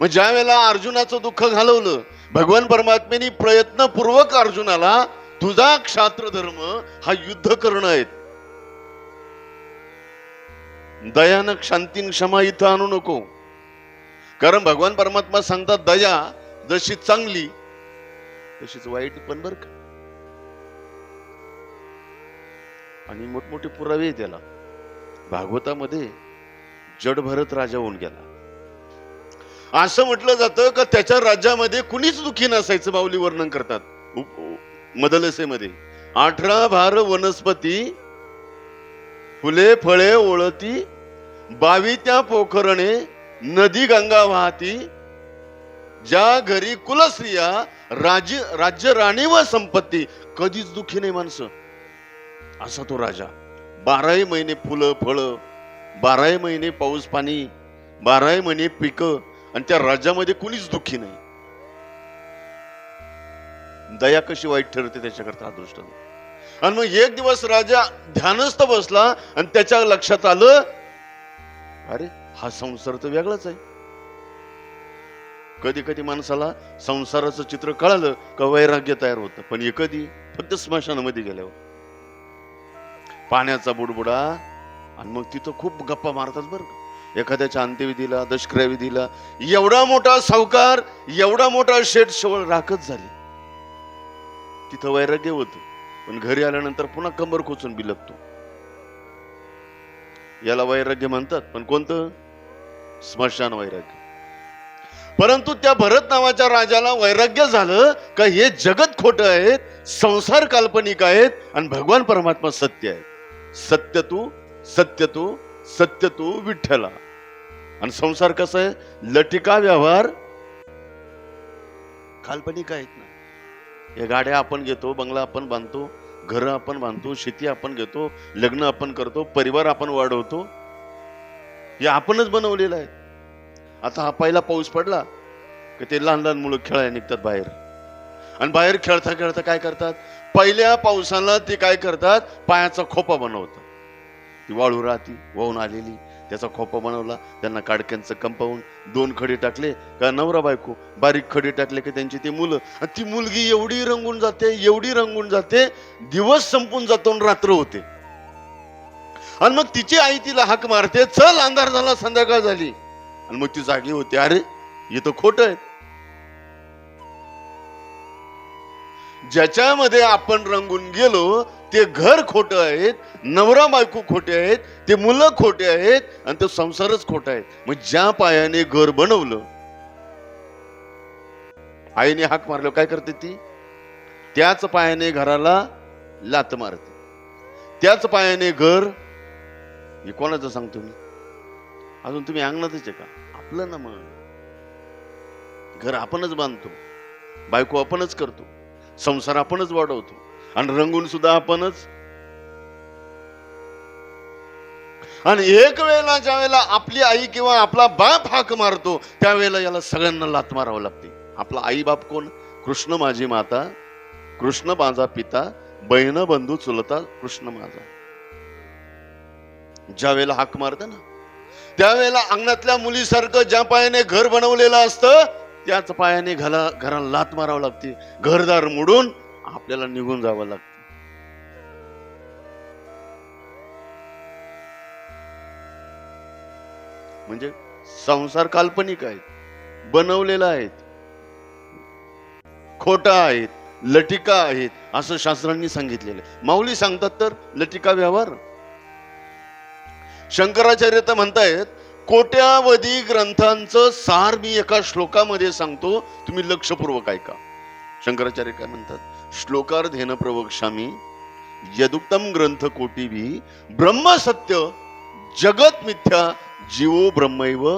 मग ज्या वेळेला अर्जुनाचं दुःख घालवलं भगवान परमात्मेने प्रयत्नपूर्वक अर्जुनाला तुझा क्षात्र धर्म हा युद्ध करणं आहे. दयानं शांतीन क्षमा इथं आणू नको. कारण भगवान परमात्मा सांगतात दया जशी चांगली तशीच वाईट पण बर का? आणि मोठमोठे पुरावे त्याला. भागवतामध्ये जडभरत राजा होऊन गेला. असं म्हटलं जातं का त्याच्या राज्यामध्ये कुणीच दुखी नसायचं माऊली वर्णन करतात. मदलसेमध्ये. अठरा भार वनस्पती फुले फळे ओळती बावी त्या पोखरणे नदी गंगा वाहती ज्या घरी कुलस्त्रिया राज्य राज्य राणी व संपत्ती कधीच दुखी नाही माणसं. असा तो राजा. बाराही महिने फुलं फळं बाराही महिने पाऊस पाणी बाराही महिने पिकं आणि त्या राज्यामध्ये कुणीच दुःखी नाही. दया कशी वाईट ठरते त्याच्याकरता अदृष्ट आणि मग एक दिवस राजा ध्यानस्थ बसला आणि त्याच्या लक्षात आलं अरे हा संसार तर वेगळाच आहे. कधी कधी माणसाला संसाराचं चित्र कळालं का वैराग्य तयार होतं पण हे कधी फक्त स्मशानामध्ये गेल्यावर. पाण्याचा बुडबुडा आणि मग तिथं खूप गप्पा मारतात बरं एखाद्याच्या अंत्यविधीला दशक्रियाविधीला एवढा मोठा सावकार एवढा मोठा शेठ शेवळ राखत झाली. तिथं वैराग्य होतं. पण घरी आल्यानंतर पुन्हा कंबर खोचून बिलगतो. याला वैराग्य म्हणतात. पण कोणतं? स्मशान वैराग्य. परंतु त्या भरत नावाच्या राजाला वैराग्य झालं का हे जगत खोट आहेत संसार काल्पनिक आहेत आणि भगवान परमात्मा सत्य आहे सत्य तू सत्य तू सत्य तो विठ्ठला. आणि संसार कसा आहे? लटिका व्यवहार काल्पनिक आहेत ना. या गाड्या आपण घेतो बंगला आपण बांधतो घर आपण बांधतो शेती आपण घेतो लग्न आपण करतो परिवार आपण वाढवतो. हे आपणच बनवलेलं आहे. आता हा पहिला पाऊस पडला की ते लहान लहान मुलं खेळायला निघतात बाहेर. आणि बाहेर खेळता खेळता काय करतात? पहिल्या पावसाला ते काय करतात? पायाचा खोपा बनवतात. ती वाळू राहती वाहून आलेली. त्याचा खोपा बनवला त्यांना काडक्यांचं कंपाऊंड दोन खडे टाकले. का नवरा बायको बारीक खडे टाकले की त्यांची ती मुलं. आणि ती मुलगी एवढी रंगून जाते एवढी रंगून जाते दिवस संपून जातो आणि रात्र होते. आणि मग तिची आई तिला हाक मारते चल अंधार झाला संध्याकाळ झाली. आणि मग ती जागी होते अरे हे तर खोट आहे. ज्याच्यामध्ये आपण रंगून गेलो ते घर खोटं आहेत नवरा बायको खोटे आहेत ते मुलं खोटे आहेत आणि तो संसारच खोटा आहे. मग ज्या पायाने घर बनवलं आईने हाक मारलं काय करते ती? त्याच पायाने घराला लात मारते. त्याच पायाने घर हे कोणाचं सांगतो मी अजून तुम्ही अंगणातच आहे का? आपलं ना मग. घर आपणच बांधतो बायको आपणच करतो संसार आपणच वाढवतो. आणि रंगून सुद्धा आपणच. आणि एक वेळेला ज्या वेळेला आपली आई किंवा आपला बाप हाक मारतो त्यावेळेला याला सगळ्यांना लात मारावं लागते. आपला आई बाप कोण? कृष्ण माझी माता कृष्ण माझा पिता बहीण बंधू चुलता कृष्ण माझा. ज्या वेळेला हाक मारतं ना त्यावेळेला अंगणातल्या मुलीसारखं ज्या पायाने घर बनवलेलं असतं त्याच पायाने घरा घराला लात मारावं लागते. घरदार मोडून आपल्याला निघून जावं लागतं. म्हणजे संसार काल्पनिक आहेत बनवलेला आहेत खोटा आहेत लटिका आहेत असं शास्त्रांनी सांगितलेलं आहे. माऊली सांगतात तर लटिका व्यवहार. शंकराचार्य तर म्हणतायत कोट्यावधी ग्रंथांचं सार मी एका श्लोकामध्ये सांगतो तुम्ही लक्षपूर्वक ऐका. शंकराचार्य काय म्हणतात? श्लोकार्धेन प्रवक्ष्यामी। यदुक्तम ग्रंथ कोटिवी ब्रह्म सत्य जगत मिथ्या जीवो ब्रह्मैव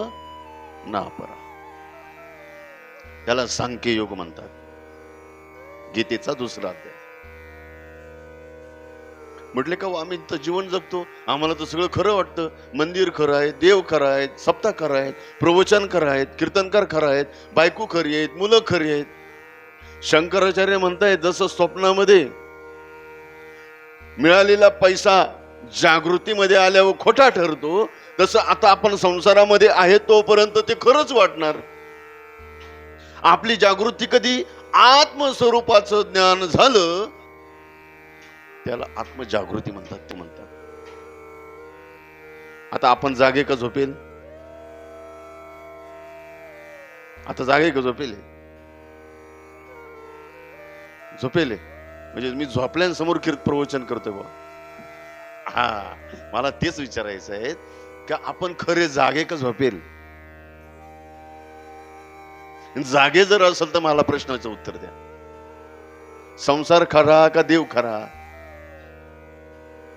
नापरा। त्याला सांख्य योग म्हणतात. गीतेचा दुसरा अध्याय. म्हटले का हो, आम्ही तर जीवन जगतो. आम्हाला तर सगळं खरं वाटतं. मंदिर खरं आहे देव खरं आहेत सप्ताह खरं आहेत प्रवचन खरं आहेत कीर्तनकार खरं आहेत बायको खरी आहेत मुलं खरी आहेत. शंकराचार्य म्हणताय जसं स्वप्नामध्ये मिळालेला पैसा जागृतीमध्ये आल्यावर खोटा ठरतो तसं आता आपण संसारामध्ये आहे तोपर्यंत ते खरंच वाटणार. आपली जागृती कधी आत्मस्वरूपाचं ज्ञान झालं त्याला आत्मजागृती म्हणतात ते म्हणतात. आता आपण जागे का झोपेल? आता जागे का झोपेल झोपेले. म्हणजे मी झोपल्यांसमोर कीर्त प्रवचन करतोय बा हा मला तेच विचारायचं आहे का आपण खरे जागे का झोपेल? जागे जर असेल तर मला प्रश्नाचं उत्तर द्या. संसार खरा का देव खरा?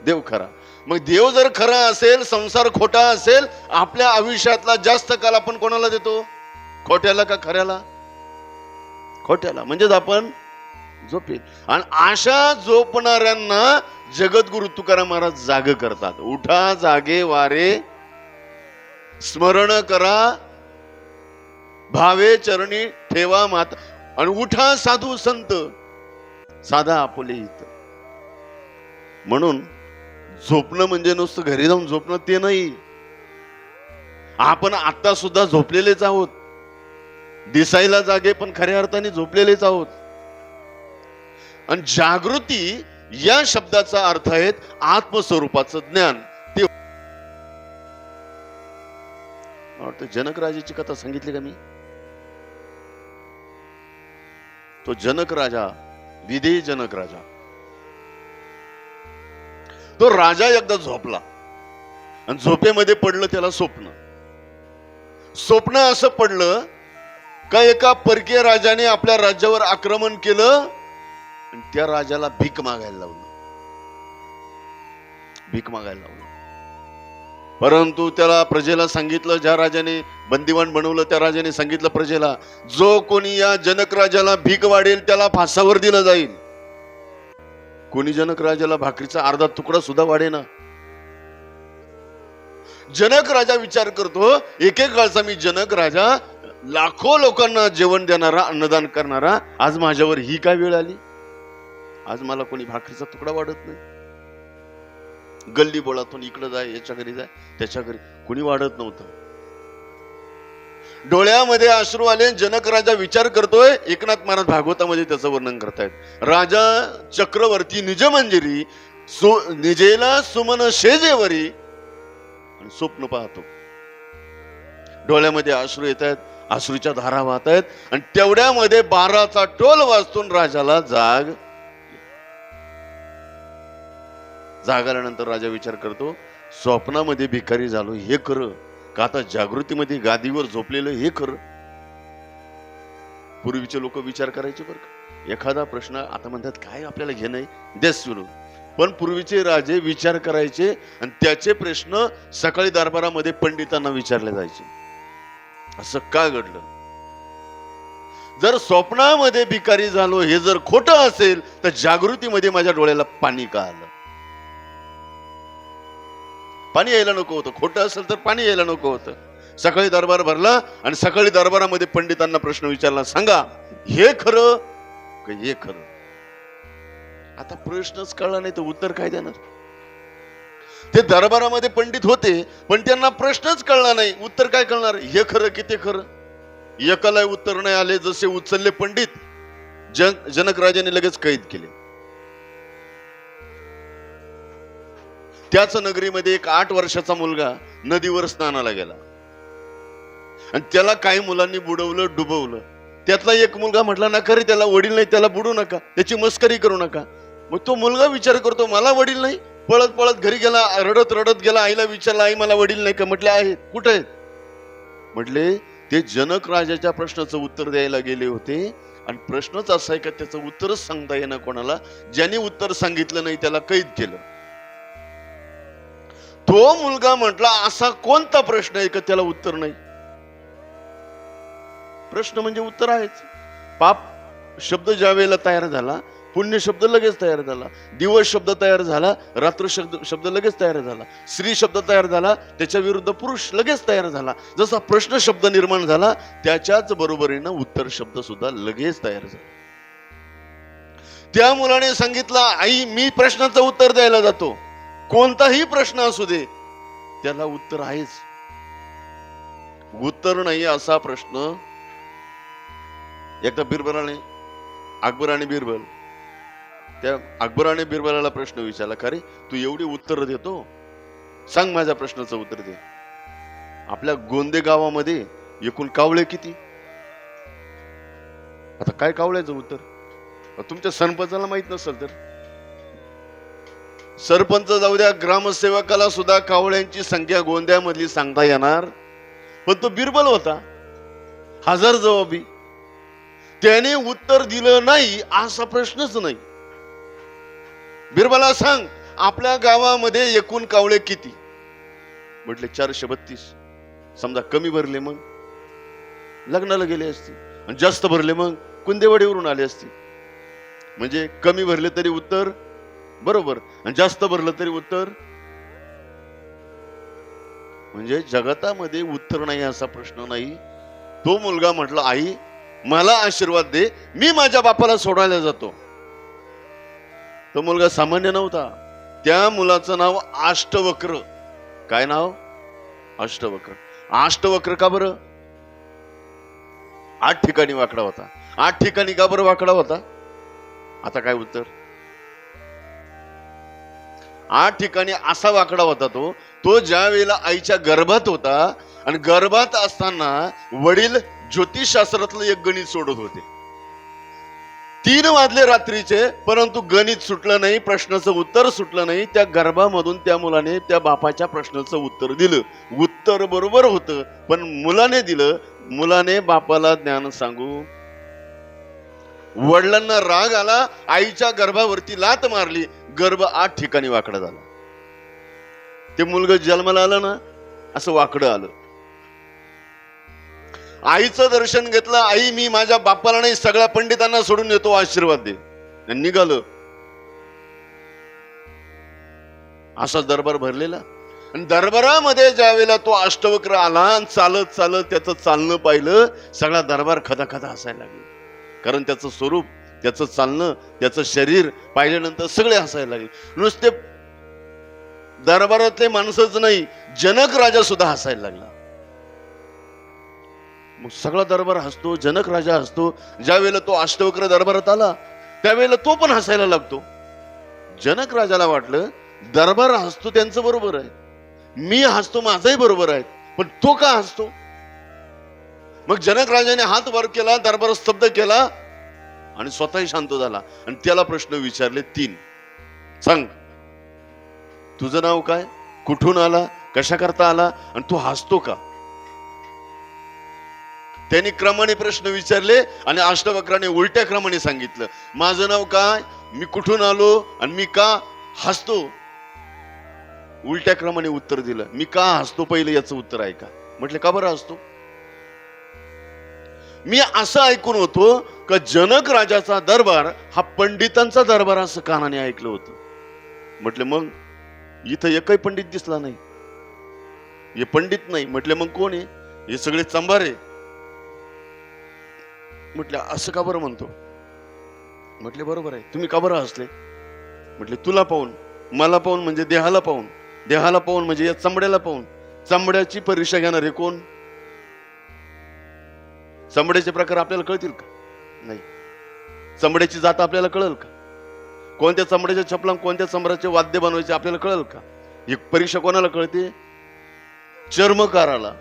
देव खरा. मग देव जर खरा असेल संसार खोटा असेल आपल्या आयुष्यातला जास्त काल आपण कोणाला देतो? खोट्याला का खऱ्याला? खोट्याला. म्हणजेच आपण झोपेल आणि अशा झोपणाऱ्यांना जगद्गुरु तुकाराम महाराज जाग करतात. उठा जागे वारे. स्मरण करा. भावे चरणी ठेवा माता. आणि उठा साधू संत. साधा आपुले इथ म्हणून झोपणं म्हणजे नुसतं घरी जाऊन झोपणं ते नाही. आपण आता सुद्धा झोपलेलेच आहोत. दिसायला जागे पण खऱ्या अर्थाने झोपलेलेच आहोत. आणि जागृती या शब्दाचा अर्थ आहे आत्मस्वरूपाचं ज्ञान. ते वाटतं जनक राजाची कथा सांगितली का मी? तो जनक राजा विधेय जनक राजा. तो राजा एकदा झोपला. आणि झोपेमध्ये पडलं त्याला स्वप्न. स्वप्न असं पडलं का एका परकीय राजाने आपल्या राज्यावर आक्रमण केलं? आणि त्या राजाला भीक मागायला लावलं. भीक मागायला लावलं. परंतु त्याला प्रजेला सांगितलं ज्या राजाने बंदिवान बनवलं त्या राजाने सांगितलं प्रजेला जो कोणी या जनक राजाला भीक वाढेल त्याला फासावर दिलं जाईल. कोणी जनक राजाला भाकरीचा अर्धा तुकडा सुद्धा वाढेना. जनक राजा विचार करतो एकेक काळचा मी जनक राजा लाखो लोकांना जेवण देणारा अन्नदान करणारा आज माझ्यावर ही काय वेळ आली? आज मला कोणी भाकरीचा तुकडा वाढत नाही. गल्ली बोळातून इकडे जाय याच्या घरी जाय त्याच्या घरी कोणी वाढत नव्हतं. डोळ्यामध्ये अश्रू आले जनक राजा विचार करतोय एकनाथ महाराज भागवतामध्ये त्याचं वर्णन करतायत. राजा चक्रवर्ती निज मंजिरी सु निजेला सुमन शेजेवरी आणि स्वप्न पाहतो. डोळ्यामध्ये अश्रू येत आहेत अश्रूच्या धारा वाहत आहेत आणि तेवढ्यामध्ये बाराचा टोल वाजतून राजाला जाग जाग आल्यानंतर राजा विचार करतो स्वप्नामध्ये भिकारी झालो हे खरं? का आता जागृतीमध्ये गादीवर झोपलेलं हे खरं? पूर्वीचे लोक विचार करायचे बरं का. एखादा प्रश्न आता म्हणतात काय आपल्याला घेणं आहे? देस सुरू पण पूर्वीचे राजे विचार करायचे आणि त्याचे प्रश्न सकाळी दरबारामध्ये पंडितांना विचारले जायचे. असं का घडलं? जर स्वप्नामध्ये भिकारी झालो हे जर खोटं असेल तर जागृतीमध्ये माझ्या डोळ्याला पाणी का आलं? पाणी यायला नको होतं. खोटं असेल तर पाणी यायला नको होतं. सकाळी दरबार भरला आणि सकाळी दरबारामध्ये पंडितांना प्रश्न विचारला सांगा हे खरं का हे खरं? आता प्रश्नच कळला नाही तर उत्तर काय देणार? ते दरबारामध्ये पंडित होते पण त्यांना प्रश्नच कळला नाही. उत्तर काय कळणार? हे खरं की ते खरं? एकाला उत्तर नाही आले जसे उचलले पंडित जन जनक राजाने लगेच कैद केले. त्याच नगरीमध्ये एक आठ वर्षाचा मुलगा नदीवर स्नानाला गेला. आणि त्याला काही मुलांनी बुडवलं डुबवलं. त्यातला एक मुलगा म्हटला नका रे त्याला वडील नाही त्याला बुडू नका त्याची मस्करी करू नका. मग तो मुलगा विचार करतो मला वडील नाही? पळत पळत घरी गेला रडत रडत गेला आईला विचारला आई मला वडील नाही का? म्हटले आहेत. कुठे आहेत? म्हटले ते जनक राजाच्या प्रश्नाचं उत्तर द्यायला गेले होते. आणि प्रश्नच असा आहे का त्याचं उत्तरच सांगता येणं कोणाला? ज्याने उत्तर सांगितलं नाही त्याला कैद केलं. तो मुलगा म्हटला असा कोणता प्रश्न आहे का त्याला उत्तर नाही? प्रश्न म्हणजे उत्तर आहेच. पाप शब्द ज्या वेळेला तयार झाला पुण्य शब्द लगेच तयार झाला दिवस शब्द तयार झाला रात्र शब्द शब्द लगेच तयार झाला स्त्री शब्द तयार झाला त्याच्या विरुद्ध पुरुष लगेच तयार झाला. जसा प्रश्न शब्द निर्माण झाला त्याच्याच बरोबरीनं उत्तर शब्द सुद्धा लगेच तयार झाला. त्या मुलाने सांगितलं आई मी प्रश्नाचं उत्तर द्यायला जातो. कोणताही प्रश्न असू दे त्याला उत्तर आहेच. उत्तर नाही असा प्रश्न एकदा बिरबलाने अकबर आणि बिरबल त्या अकबर आणि बिरबलाला प्रश्न विचारला का रे तू एवढी उत्तर देतो? सांग माझ्या प्रश्नाचं उत्तर दे. आपल्या गोंदे गावामध्ये एकूण कावळे किती? आता काय कावळ्याचं उत्तर? तुमच्या सरपंचाला माहीत नसेल तर. सरपंच जाऊ द्या ग्रामसेवकाला सुद्धा कावळ्यांची संख्या गोंद्यामधली सांगता येणार. पण तो बिरबल होता. हजर जबाबी. त्याने उत्तर दिलं नाही असा प्रश्नच नाही. बिरबला सांग आपल्या गावामध्ये एकूण कावळे किती? म्हटले चारशे बत्तीस. समजा कमी भरले मग. लग्नाला गेले असते. आणि जास्त भरले मग. कुंदेवाडीवरून आले असते. म्हणजे कमी भरले तरी उत्तर बरोबर. आणि जास्त भरलं तरी उत्तर? म्हणजे जगतामध्ये उत्तर नाही असा प्रश्न नाही. तो मुलगा म्हटला आई मला आशीर्वाद दे मी माझ्या बापाला सोडायला जातो. तो मुलगा सामान्य नव्हता. त्या मुलाचं नाव अष्टवक्र काय नाव? अष्टवक्र अष्टवक्र का बरं? आठ ठिकाणी वाकडा होता. आठ ठिकाणी का बरं वाकडा होता? आता काय उत्तर? आठ ठिकाणी असा वाकडा होता तो तो ज्या वेळेला आईच्या गर्भात होता आणि गर्भात असताना वडील ज्योतिषशास्त्रातलं एक गणित सोडत होते. तीन वाजले रात्रीचे परंतु गणित सुटलं नाही प्रश्नाचं उत्तर सुटलं नाही त्या गर्भामधून त्या मुलाने त्या बापाच्या प्रश्नाचं उत्तर दिलं. उत्तर बरोबर होतं पण मुलाने दिलं. मुलाने बापाला ज्ञान सांगू वडिलांना राग आला आईच्या गर्भावरती लात मारली गर्भ आठ ठिकाणी वाकडा झाला. ते मुलग जन्माला आलं ना असं वाकडं आलं. आईचं दर्शन घेतलं आई मी माझ्या बापाला नाही सगळ्या पंडितांना सोडून येतो आशीर्वाद दे. आणि निघालं. असा दरबार भरलेला. आणि दरबारामध्ये ज्या वेळेला तो अष्टवक्र आला आणि चालत चालत त्याचं चालणं पाहिलं सगळा दरबार खदा खदा हसायला लागला. कारण त्याचं स्वरूप त्याचं चालणं त्याचं शरीर पाहिल्यानंतर सगळे हसायला लागले. नुसते दरबारातले माणसंच नाही जनक राजा सुद्धा हसायला लागला. मग सगळा दरबार हसतो जनक राजा हसतो. ज्या वेळेला तो अष्टवक्र दरबारात आला त्यावेळेला तो पण हसायला लागतो. जनक राजाला वाटलं दरबार हसतो त्यांचं बरोबर आहे. मी हसतो माझाही बरोबर आहे. पण तो का हसतो? मग जनक राजाने हात वर केला दरबार स्तब्ध केला आणि स्वतःही शांत झाला. आणि त्याला प्रश्न विचारले तीन. सांग तुझं नाव काय? कुठून आला? कशा करता आला? आणि तू हसतो का? त्यांनी क्रमाने प्रश्न विचारले आणि अष्टवक्राने उलट्या क्रमाने सांगितलं माझं नाव काय? मी कुठून आलो? आणि मी का हसतो? उलट्या क्रमाने उत्तर दिलं मी का हसतो? पहिलं याचं उत्तर ऐका. म्हटलं का बरं हसतो? मी असं ऐकून होतो का जनक राजाचा दरबार हा पंडितांचा दरबार असं कानाने ऐकलं होतं. म्हटले मग इथं एकही पंडित दिसला नाही. हे पंडित नाही म्हटले मग कोण आहे? हे सगळे चंबारे म्हटले असं का बरं म्हणतो? म्हटले बरोबर आहे. तुम्ही का बरं हसले? म्हटले तुला पाहून मला पाहून म्हणजे देहाला पाहून. देहाला पाहून म्हणजे या चमड्याला पाहून. चमड्याची परीक्षा घेणारे कोण? चमड्याचे प्रकार आपल्याला कळतील का? नाही. चमड्याची जात आपल्याला कळेल का? कोणत्या चमड्याच्या चपला कोणत्या चमड्याचे वाद्य बनवायचे आपल्याला कळेल का? ही परीक्षा कोणाला कळते? चर्मकाराला.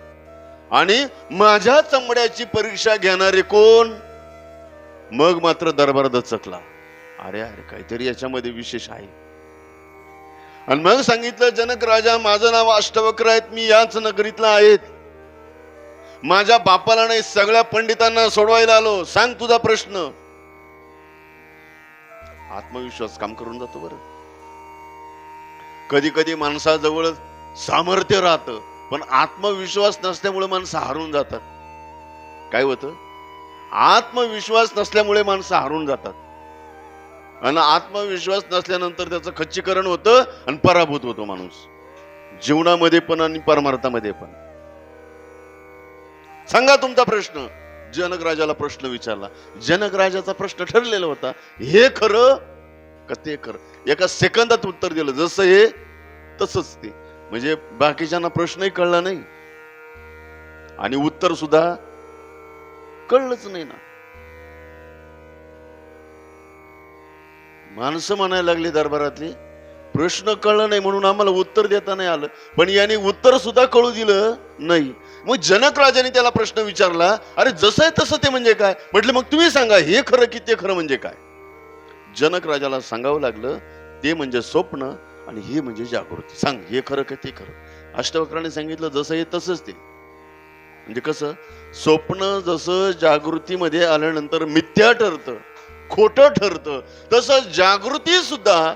आणि माझ्या चमड्याची परीक्षा घेणारे कोण? मग मात्र दरबार दचकला. अरे अरे काहीतरी याच्यामध्ये विशेष आहे. आणि मग सांगितलं जनक राजा माझं नाव अष्टवक्र आहेत मी याच नगरीतला आहेत माझ्या बापाला नाही सगळ्या पंडितांना सोडवायला आलो. सांग तुझा प्रश्न. आत्मविश्वास काम करून जातो बरं. कधी कधी माणसाजवळ सामर्थ्य राहतं पण आत्मविश्वास नसल्यामुळे माणसं हारून जातात. काय होतं? आत्मविश्वास नसल्यामुळे माणसं हारून जातात. आणि आत्मविश्वास नसल्यानंतर त्याचं खच्चीकरण होतं आणि पराभूत होतो माणूस. जीवनामध्ये पण आणि परमार्थामध्ये पण. सांगा तुमचा प्रश्न. जनकराजाला प्रश्न विचारला. जनकराजाचा प्रश्न ठरलेला होता. हे खरं का ते खरं? एका सेकंदात उत्तर दिलं. जसं हे तसंच ते. म्हणजे बाकीच्यांना प्रश्नही कळला नाही. आणि उत्तर सुद्धा कळलंच नाही ना. माणसं म्हणायला लागली दरबारातली प्रश्न कळला नाही म्हणून आम्हाला उत्तर देता नाही आलं. पण याने उत्तर सुद्धा कळू दिलं नाही. मग जनक राजाने त्याला प्रश्न विचारला अरे जसं आहे तसं ते म्हणजे काय? म्हटलं मग तुम्ही सांगा हे खरं की ते खरं म्हणजे काय? जनक राजाला सांगावं लागलं ते म्हणजे स्वप्न आणि हे म्हणजे जागृती. सांग हे खरं का ते खरं? अष्टवक्राने सांगितलं जसं हे तसंच ते. म्हणजे कसं? स्वप्न जसं जागृतीमध्ये आल्यानंतर मिथ्या ठरतं खोटं ठरतं तसं जागृती सुद्धा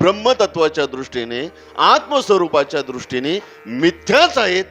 ब्रह्मतत्वाच्या दृष्टीने आत्मस्वरूपाच्या दृष्टीने मिथ्याच आहेत.